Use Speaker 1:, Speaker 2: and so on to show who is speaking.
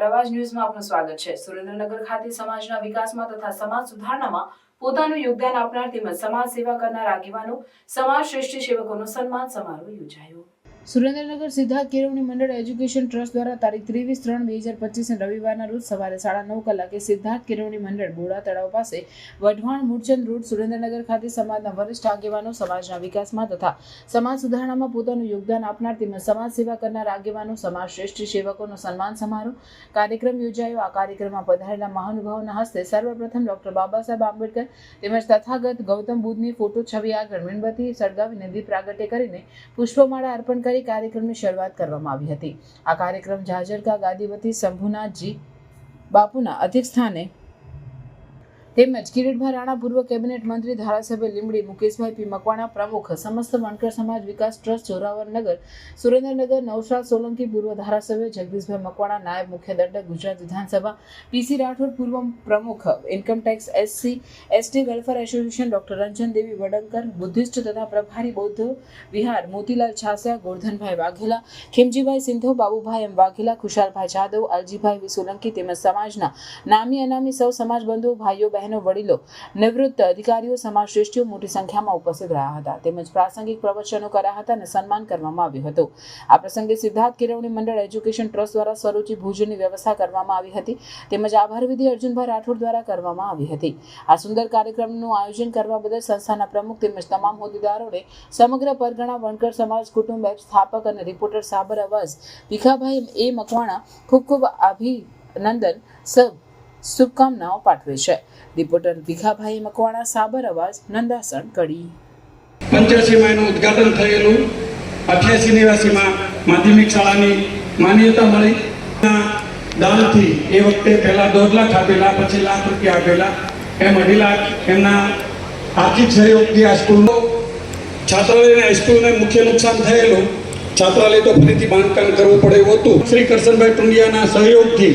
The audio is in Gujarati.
Speaker 1: અવાજ ન્યૂઝમાં આપનું સ્વાગત છે. સુરેન્દ્રનગર ખાતે સમાજના વિકાસમાં તથા સમાજ સુધારણામાં પોતાનું યોગદાન આપનાર તેમજ સમાજ સેવા કરનાર આગેવાનો, સમાજ શ્રેષ્ઠ સેવકોનો સન્માન સમારોહ યોજાયો. સુરેન્દ્રનગર સિદ્ધાર્થ કેળવણી મંડળ એજ્યુકેશન ટ્રસ્ટ દ્વારા તારીખ ત્રેવીસ ત્રણ બે હજાર પચીસ રવિવારના રોજ સવારે સાડા નવ કલાકે સિદ્ધાર્થ કેળવણી મંડળ બોડા તળાવ પાસે વઢવાણ મૂળચંદ રોડ સુરેન્દ્રનગર ખાતે સમાજના વરિષ્ઠ આગેવાનો સમાજના વિકાસમાં તથા સમાજ સુધારણામાં પોતાનું યોગદાન આપનાર તેમજ સમાજ સેવા કરનાર આગેવાનો, સમાજ શ્રેષ્ઠ સેવકોનો સન્માન સમારોહ કાર્યક્રમ યોજાયો. આ કાર્યક્રમમાં પધારેલા મહાનુભાવોના હસ્તે સર્વપ્રથમ ડોક્ટર બાબા સાહેબ આંબેડકર તેમજ તથાગત ગૌતમ બુદ્ધની ફોટો છબી આગળ મીણબત્તી સળગાવીને દીપ પ્રાગટ્ય કરીને પુષ્પમાળા અર્પણ કરી કાર્યક્રમની શરૂઆત કરવામાં આવી હતી. આ કાર્યક્રમ ઝાઝરકા ગાદીવતી શંભુનાથજી બાપુના અધિક સ્થાને તેમજ કિરીટભાઈ રાણા પૂર્વ કેબિનેટ મંત્રી, ધારાસભ્ય લીમડી મુકેશભાઈ પી મકવાણા પ્રમુખ, સમસ્ત વણકર સમાજ વિકાસ ટ્રસ્ટ જોરાવરનગર સુરેન્દ્રનગર નવસાર સોલંકી પૂર્વ ધારાસભ્ય, જગદીશભાઈ મકવાણા નાયબ મુખ્ય દંડક, ગુજરાત વિધાનસભા પીસી રાઠોડ પૂર્વ પ્રમુખ income tax SC ST welfare association doctor Ranjan Devi Vadankar, Buddhist તથા પ્રભારી બૌદ્ધ વિહાર, મોતીલાલ છાસિયા, ગોરધનભાઈ વાઘેલા, ખીમજીભાઈ સિંધો, બાબુભાઈ એમ વાઘેલા, ખુશાલભાઈ જાદવ અલજીભાઈ વિ સોલંકી તેમજ સમાજના નામી અનામી સૌ સમાજ બંધુઓ ભાઈઓ બહેનો વડીલો, નિવૃત્ત અધિકારીઓ સમાજ શ્રેષ્ઠીઓ મોટી સંખ્યામાં ઉપસ્થિત રહ્યા હતા. તેમજ પ્રાસંગિક પ્રવચનો કર્યા હતા અને સન્માન કરવામાં આવ્યું હતું. આ પ્રસંગે સિદ્ધાર્થ કેળવણી મંડળ એજ્યુકેશન ટ્રસ્ટ દ્વારા સ્વરૂચિ ભોજનની વ્યવસ્થા કરવામાં આવી હતી. તેમજ આભાર વિધિ અર્જુનભાઈ રાઠોડ દ્વારા કરવામાં આવી હતી. આ સુંદર કાર્યક્રમનું આયોજન કરવા બદલ સંસ્થાના પ્રમુખ તેમજ તમામ હોદ્દેદારોને સમગ્ર પરગણા વણકર સમાજ કુટુંબ એપ સ્થાપક અને રિપોર્ટર સાબર અવાજ ભીખાભાઈ એ મકવાણા ખૂબ ખૂબ અભિનંદન. સબ શુભકામનાઓ પાઠવે છે. રિપોર્ટર ભીખાભાઈ મકવાણા, સાબર અવાજ, નંદાસણ કડી.
Speaker 2: પંચ્યાસીમાં એનું ઉદઘાટન થયેલું. અઠ્યાસી નેવ્યાસીમાં માધ્યમિક શાળાની માન્યતા મળી. દાનથી એ વખતે પહેલા દોઢ લાખ આપેલા, પછી લાખ રૂપિયા આપેલા. એમ અઢી લાખ એમના આર્થિક સહયોગથી આ સ્કૂલનો છાત્રાલય અને હાઈસ્કૂલને મુખ્ય નુકસાન થયેલું. છાત્રાલય તો ફરીથી બાંધકામ કરવું પડે એવું હતું. શ્રી કરશનભાઈ ટુંડિયાના સહયોગથી